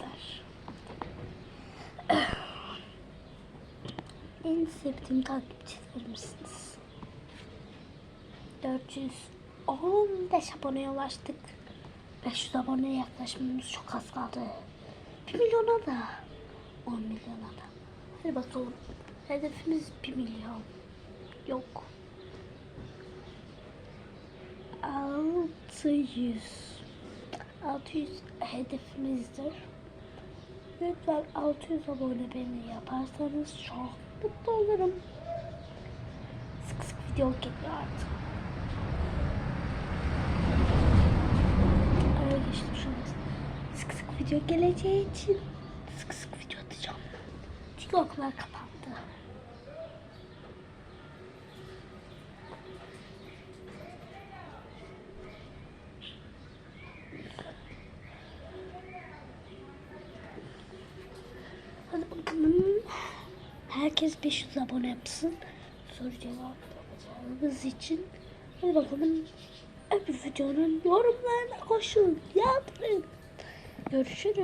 arkadaşlar. En sevdiğim takipçilerimsiniz. 415 aboneye ulaştık. 500 aboneye yaklaşmamız çok az kaldı. 1 milyona da. 10 milyona da. Hadi bakalım. Hedefimiz 1 milyon. Yok. 600. 600 hedefimizdir. Lütfen 600 abone beni yaparsanız çok mutlu olurum. Sık sık video geliyor artık. Araya geçtim şu an. Sık sık video geleceği için sık sık video atacağım. TikTok'lar kapandı. Bakalım. Herkes 500 abone yapsın. Soru cevap yapacağımız için. Hadi bakalım. Öbür videonun yorumlarına koşun. Yapın. Görüşürüz.